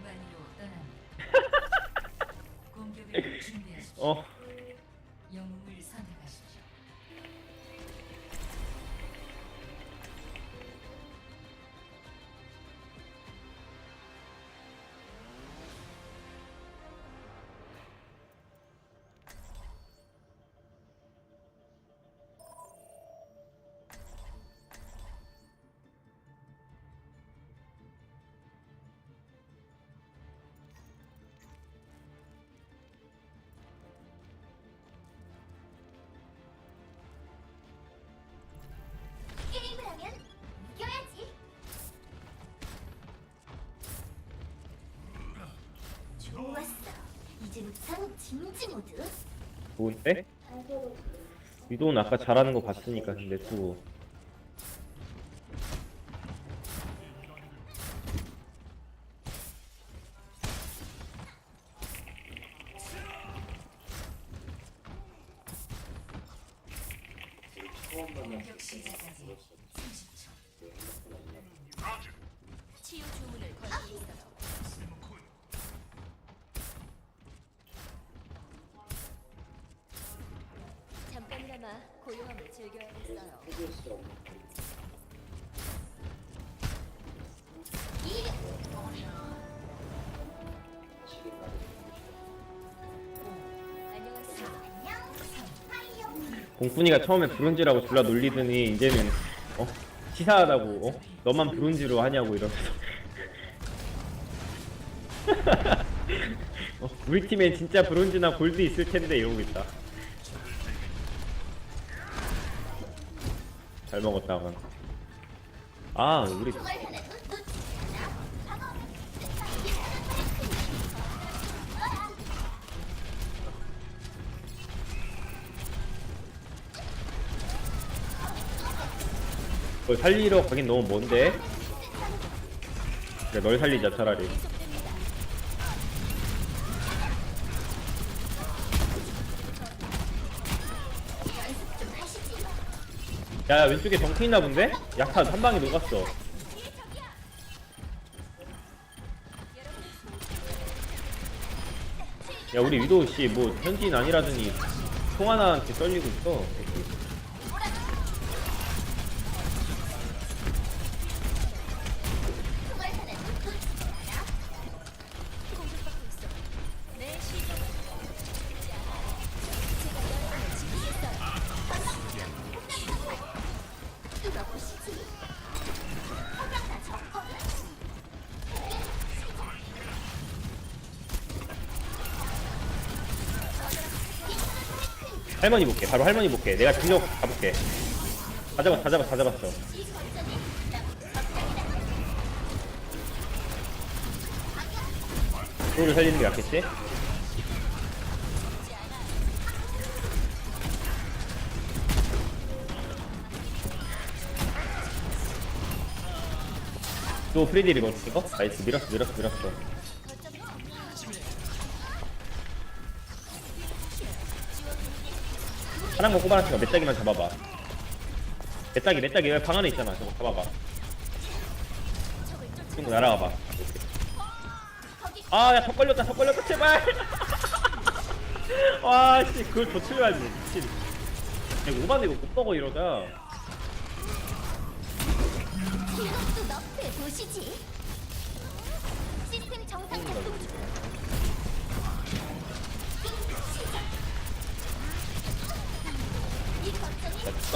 공격을 준비하십시오. 어 좋았어. 이제부터 진지 모드. 좋은데? 위도는 아까 잘하는 거 봤으니까 근데 또 고요함을 즐겨야겠어요. 공fun이가 처음에 브론즈라고 졸라 놀리더니 이제는 어? 치사하다고 어? 너만 브론즈로 하냐고 이러면서. 어, 우리 팀엔 진짜 브론즈나 골드 있을 텐데 이러고 있다 잘 먹었다 아 우리. 널 살리러 가긴 너무 먼데 그래 널 살리자 차라리 야 왼쪽에 덩크 있나 본데? 약간 한 방에 녹았어 야 우리 위도우 씨뭐 현지인 아니라더니 송하나한테 썰리고 있어 할머니 볼게. 바로 할머니 볼게. 내가 진력 가볼게. 다 잡았 다 잡았 다 잡았어. 소를 살리는 게 낫겠지? 또 프리딜 이거 이거? 나이스. 밀었어 밀었어 밀었어 하나 먹고 말았으니까 메따기만 잡아봐. 메따기 메따기 왜 방 안에 있잖아. 저거 잡아봐. 친구 날아가봐. 아야 턱 걸렸다 턱 걸렸다 제발. 와 씨 그걸 더 치려야지 미친. 야 오반 이거 못 먹어 보시지.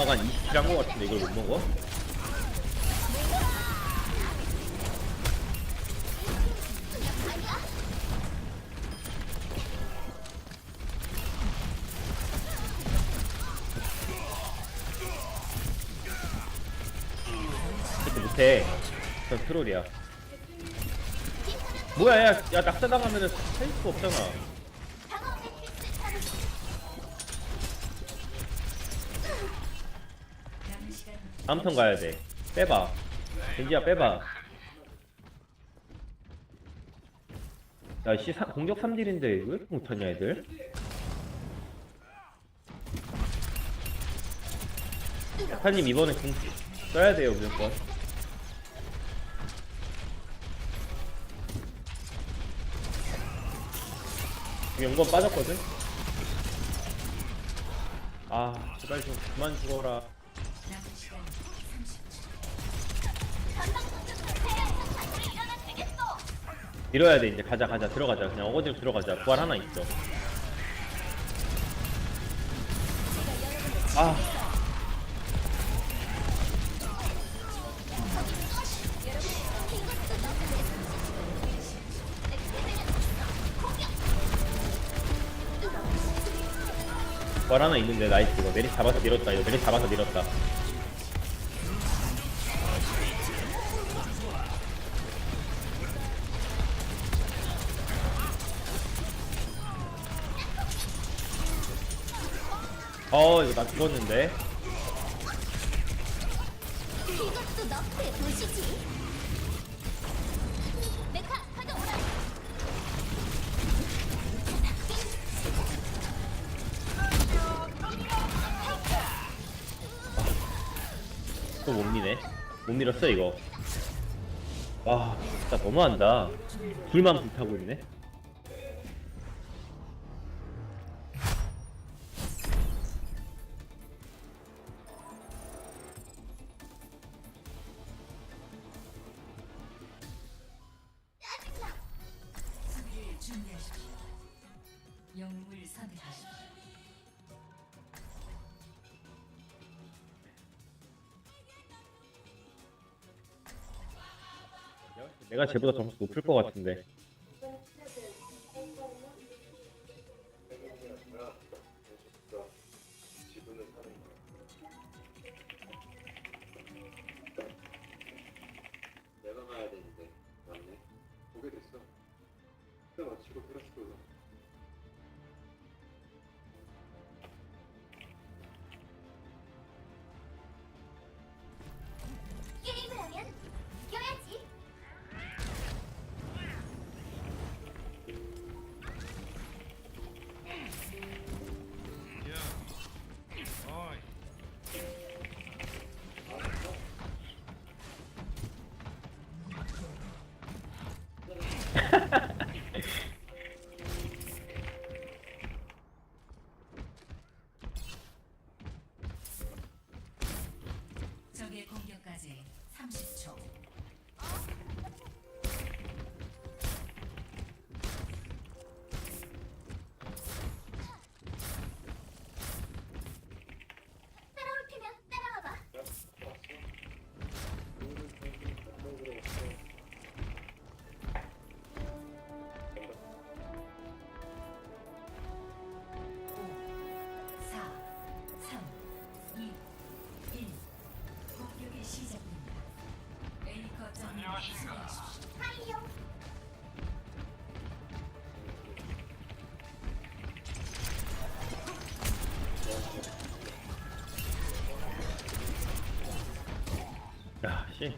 한 20킬 한거 같은데 이걸 못 먹어? 이렇게 못해. 전 트롤이야. 뭐야 야, 야 낙사당하면은 살 수가 없잖아 다음 턴 가야 돼. 빼봐. 겐지야 빼봐. 야씨 공격 3딜인데 왜 이렇게 못하냐 애들? 야타님 이번에 공 써야 돼요 무조건. 연건 빠졌거든? 아 제발 좀 그만 죽어라 밀어야 돼 이제. 가자 가자. 들어가자. 그냥 어거지로 들어가자. 부활 하나 있어. 아. 부활 하나 있는데 나이스. 이거 메리 잡아서 밀었다. 이거 메리 잡아서 밀었다 어 이거 나 죽었는데. 이것도 너프의 도시지. 메카 가동. 또못 미네. 못 밀었어 이거. 와 진짜 너무한다. 둘만 불타고 있네 내가 쟤보다 점수 높을 것 같은데 야 씨.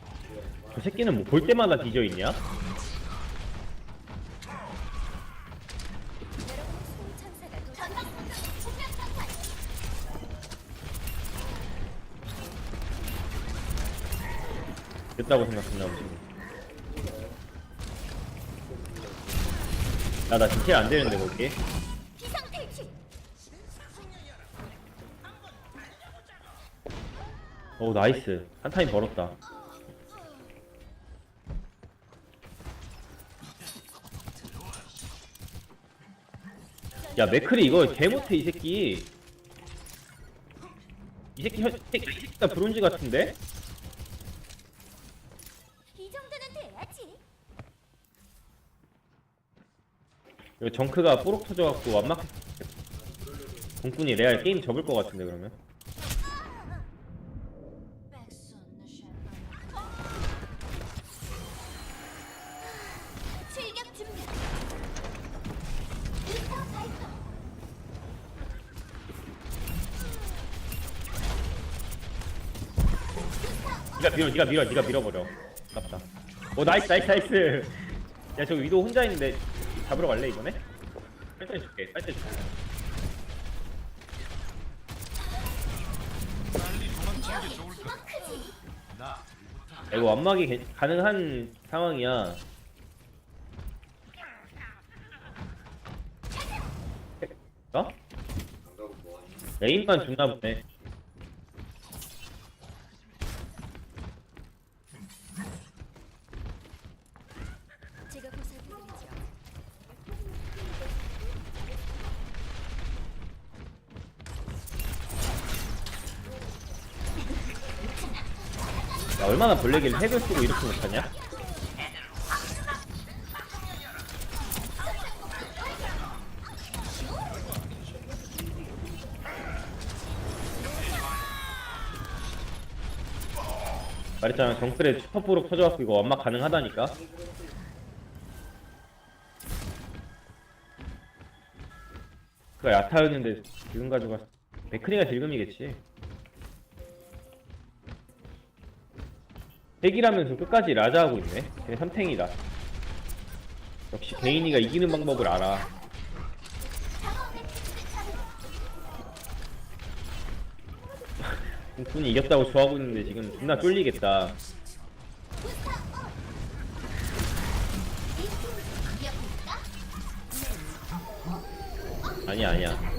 저 새끼는 뭐 볼 때마다 중력 상판. 됐다고 생각했나 보지 야나 지금 킬안 되는데 거기 오 나이스 한 타임 벌었다 야 맥클이 이거 개 못해 이 새끼 이 새끼 현, 이 새끼- 이 새끼가 브론즈 같은데? 이 정도는 돼야지. 이거 정크가 뽀록 터져갖고 완막 공꾼이 레알 게임 접을 것 같은데 그러면 출격 준비. 이터 발사. 니가 밀어 니가 밀어 니가 밀어버려 아깝다 오 나이스 나이스 나이스 야 저기 위도 혼자 있는데 잡으러 갈래 이번에? 빨리 줄게 빨리 줄게. 야, 이거 완막이 개- 가능한 상황이야 어? 레인만 죽나 보네. 제가 보살펴드리죠. 야, 얼마나 블랙일 핵을 쓰고 이렇게 못하냐? 말했잖아 정글에 슈퍼프로 터져갖고 이거 완막 가능하다니까 그가 야타였는데 지금 가져갔어 베크리가 딜금이겠지 핵이라면서 끝까지 라자하고 있네. 걔 삼탱이다. 역시 개인이가 이기는 방법을 알아. 군이 이겼다고 좋아하고 있는데 지금 존나 쫄리겠다. 아니야 아니야.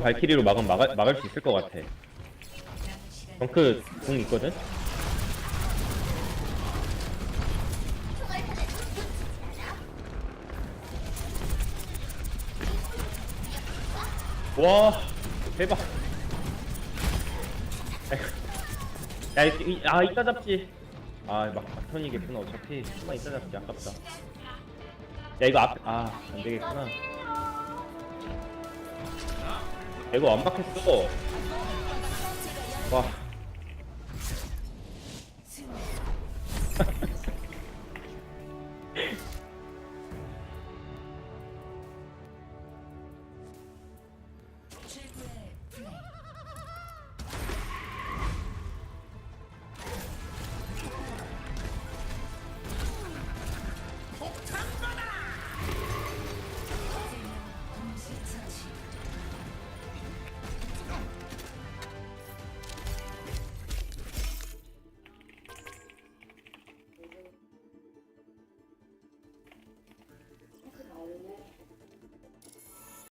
아편 발키리로 막은 막을, 막을 수 있을 것 같아. 덩크 궁 있거든? 와 대박. 야, 이, 이- 아 이따 잡지. 아막 막턴이겠구나. 어차피. 조금만 이따 잡지. 아깝다. 야 이거 앞 아 안되겠구나 이거 완박했어 와 승리.